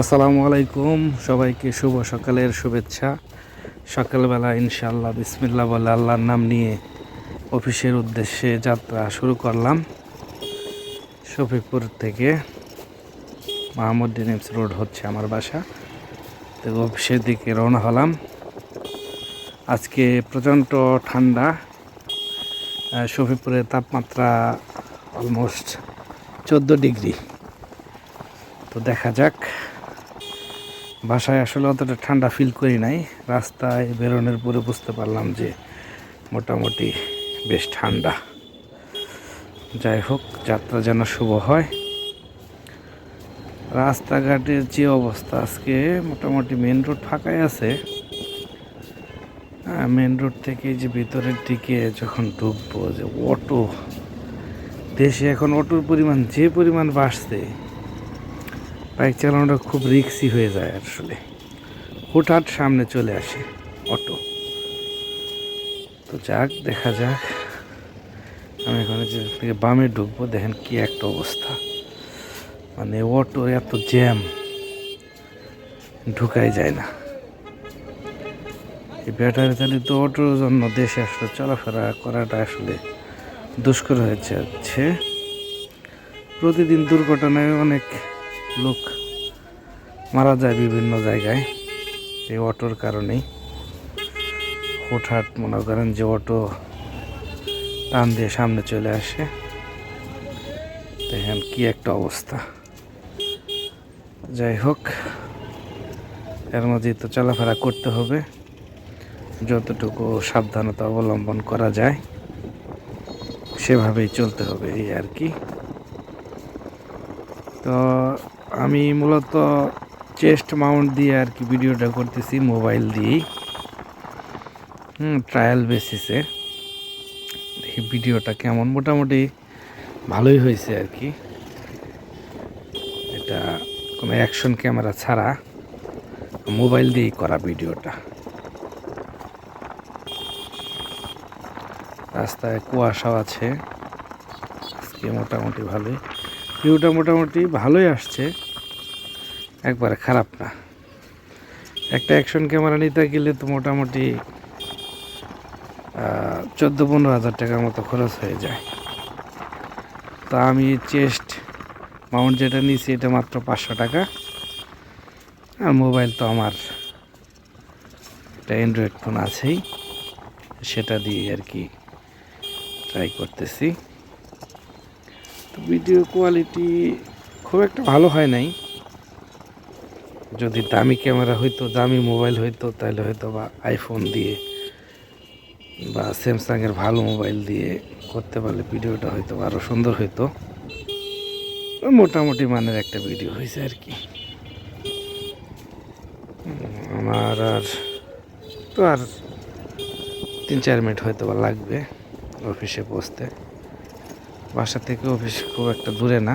আসসালামু আলাইকুম। সবাইকে শুভ সকালের শুভেচ্ছা। সকালবেলা ইনশাল্লাহ বিসমিল্লাহ বলে আল্লাহর নাম নিয়ে অফিসের উদ্দেশ্যে যাত্রা শুরু করলাম। শফিপুর থেকে মাহমুদ্দিন এমস রোড হচ্ছে আমার বাসা। তো অফিসের দিকে রওনা হলাম। আজকে প্রচণ্ড ঠান্ডা। শফিপুরের তাপমাত্রা অলমোস্ট চোদ্দ ডিগ্রি। তো দেখা যাক। বাসায় আসলে অতটা ঠান্ডা ফিল করি নাই। রাস্তায় বেরোনোর পরে বুঝতে পারলাম যে মোটামুটি বেশ ঠান্ডা। যাই হোক, যাত্রা যেন শুভ হয়। রাস্তাঘাটের যে অবস্থা আজকে মোটামুটি মেন রোড ফাঁকাই আছে। মেন রোড থেকে যে ভিতরের দিকে যখন ঢুকবো যে অটো, দেশে এখন অটোর পরিমাণ, যে পরিমাণ বাড়ছে বাইক চালানোটা খুব রিক্সি হয়ে যায় আসলে। হঠাৎ সামনে চলে আসে অটো। তো যাক, দেখা যাক। আমি এখন যে থেকে বামে ঢুকবো, দেখেন কি একটা অবস্থা। মানে অটো এত জ্যাম, ঢুকাই যায় না। এই ব্যাটারি চালিত অটোর জন্য দেশে আসলে চলাফেরা করাটা আসলে দুষ্কর হয়ে যাচ্ছে প্রতিদিন দুর্ঘটনায় অনেক লোক মারা যায় বিভিন্ন জায়গায়। এই অটোর কারণেই। হুটহাট মনে করেন যে অটো টান দিয়ে সামনে চলে আসে। দেখেন কি একটা অবস্থা। যাই হোক, এর মধ্যে তো চলাফেরা করতে হবে। যতটুকু সাবধানতা অবলম্বন করা যায়, সেভাবেই চলতে হবে এই আর কি। তো আমি মূলত চেস্ট মাউন্ট দিয়ে আর কি ভিডিওটা করতেছি মোবাইল দিয়েই। হুম ট্রায়াল বেসিসে দেখি ভিডিওটা কেমন। মোটামুটি ভালোই হয়েছে আর কি। এটা কোনো অ্যাকশন ক্যামেরা ছাড়া মোবাইল দিয়েই করা ভিডিওটা। রাস্তায় কুয়াশাও আছে। আজকে মোটামুটি ভালোই। ভিউটা মোটামুটি ভালোই আসছে। একবারে খারাপ না। একটা অ্যাকশন ক্যামেরা নিতে গেলে তো মোটামুটি চোদ্দ পনেরো হাজার টাকার মতো খরচ হয়ে যায়। তা আমি চেস্ট মাউন্ট যেটা নিয়েছি এটা মাত্র পাঁচশো টাকা। আর মোবাইল তো আমার একটা অ্যান্ড্রয়েড ফোন আছেই। সেটা দিয়ে আর কি ট্রাই করতেছি। তো ভিডিও কোয়ালিটি খুব একটা ভালো হয় নাই। যদি দামি ক্যামেরা হইতো, দামি মোবাইল হইতো, তাহলে হয়তো বা আইফোন দিয়ে বা স্যামসাংয়ের ভালো মোবাইল দিয়ে করতে পারলে ভিডিওটা হয়তো আরও সুন্দর হইতো। মোটামুটি মানের একটা ভিডিও হয়েছে আর কি। আমার আর তো আর তিন চার মিনিট হয়তো বা লাগবে অফিসে পৌঁছতে বাসা থেকে অফিস খুব একটা দূরে না।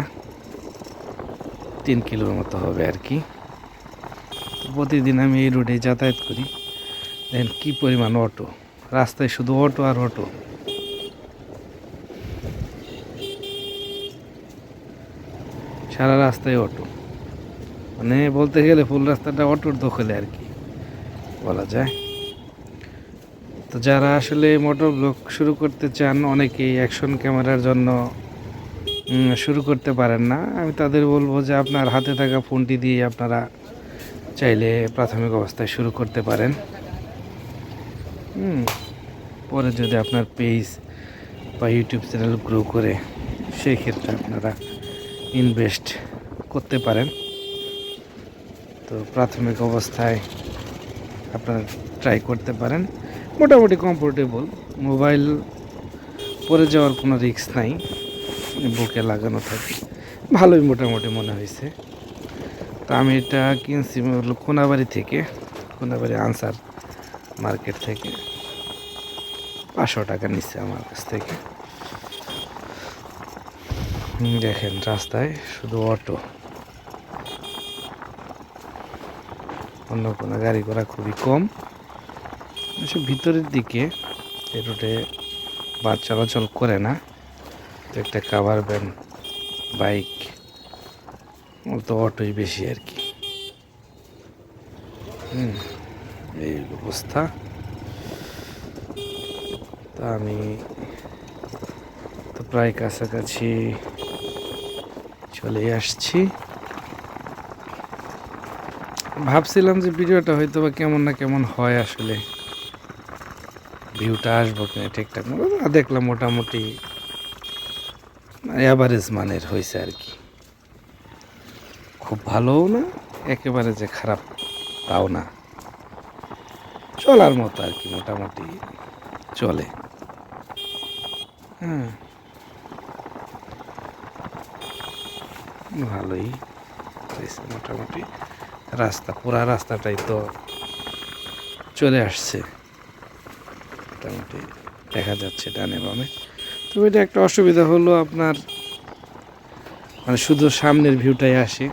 তিন কিলোর মতো হবে আর কি। প্রতিদিন আমি এই রোডে যাতায়াত করি। দেখেন কি পরিমাণ অটো রাস্তায় শুধু অটো আর অটো সারা রাস্তায় অটো মানে বলতে গেলে ফুল রাস্তাটা অটোর দখলে আর কি। বলা যায়। যারা আসলে মোটর ব্লগ শুরু করতে চান, অনেকেই অ্যাকশন ক্যামেরার জন্য শুরু করতে পারেন না। আমি তাদের বলব যে আপনার হাতে থাকা ফোনটি দিয়ে আপনারা চাইলে প্রাথমিক অবস্থায় শুরু করতে পারেন। পরে যদি আপনার পেজ বা ইউটিউব চ্যানেল গ্রো করে সেই ক্ষেত্রে আপনারা ইনভেস্ট করতে পারেন। তো প্রাথমিক অবস্থায় আপনারা ট্রাই করতে পারেন। মোটামুটি কমফোর্টেবল মোবাইল পরে যাওয়ার কোনো রিস্ক নাই, বুকে লাগানো থাকে। ভালোই মোটামুটি মনে হয়েছে। তো আমি এটা কিনছি কোনাবাড়ি থেকে, কোনাবাড়ি আনসার মার্কেট থেকে। পাঁচশো টাকা নিচ্ছে আমার কাছ থেকে। দেখেন রাস্তায় শুধু অটো। অন্য কোনো গাড়ি ঘোড়া খুবই কম। ভিতরের দিকে এই রোডে বাস চলাচল করে না। তো একটা কাভার ভ্যান বাইক তো অটোই বেশি আর কি। হুম, এই অবস্থা। তা আমি তো প্রায় কাছাকাছি চলে আসছি। ভাবছিলাম যে ভিডিওটা হয়তো বা কেমন না কেমন হয় আসলে। ভিউটা আসব কিনা ঠিকঠাক দেখলাম মোটামুটি অ্যাভারেজ মানের হয়েছে আর কি। খুব ভালোও না, একেবারে যে খারাপ তাও না। চলার মতো আর কি মোটামুটি চলে। হ্যাঁ। ভালোই হয়েছে মোটামুটি। রাস্তা, পুরা রাস্তাটাই তো চলে আসছে। মোটামুটি দেখা যাচ্ছে ডানে বামে। তবে এটা একটা অসুবিধা হলো আপনার মানে শুধু সামনের ভিউটাই আসে,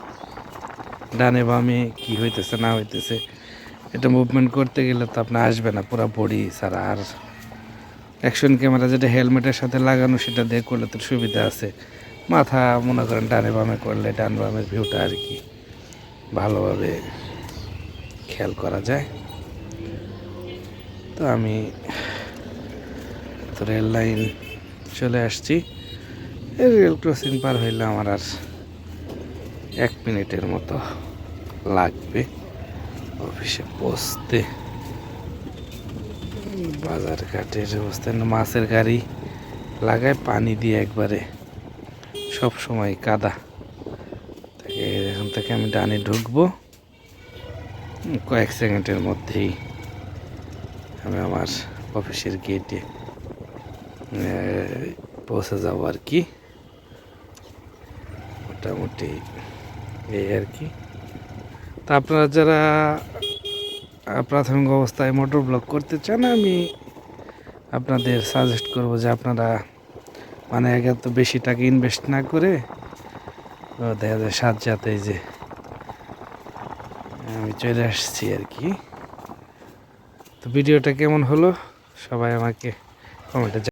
ডানে বামে কি হইতেছে, না হইতেছে, এটা মুভমেন্ট করতে গেলে তো আপনার আসবে না, পুরো বডি ছাড়া। আর অ্যাকশন ক্যামেরা যেটা হেলমেটের সাথে লাগানো, সেটা দিয়ে করলে তো সুবিধা আছে। মাথা, মনে করেন ডানে বামে করলে ডান বামের ভিউটা আর কি ভালোভাবে খেয়াল করা যায়। তো আমি তো রেল লাইন চলে আসছি। রেল ক্রসিং পার হইলে আমার আর এক মিনিটের মতো লাগবে অফিসে পৌঁছতে বাজার ঘাটের অবস্থায় মাছের গাড়ি লাগায় পানি দিয়ে একবারে সব সময় কাদা। তাকে এখান থেকে আমি ডানে ঢুকবো। কয়েক সেকেন্ডের মধ্যেই আমি আমার অফিসের গেটে পৌঁছে যাব আর কি। মোটামুটি এই আর কি। তা আপনারা যারা প্রাথমিক অবস্থায় মোটর ব্লক করতে চান, আমি আপনাদের সাজেস্ট করব যে আপনারা মানে আগে তো বেশি টাকা ইনভেস্ট না করে দেখা যায় সাত যাতে যে, আমি চলে আসছি আর কি। তো ভিডিওটা কেমন হলো? সবাই আমাকে কমেন্টে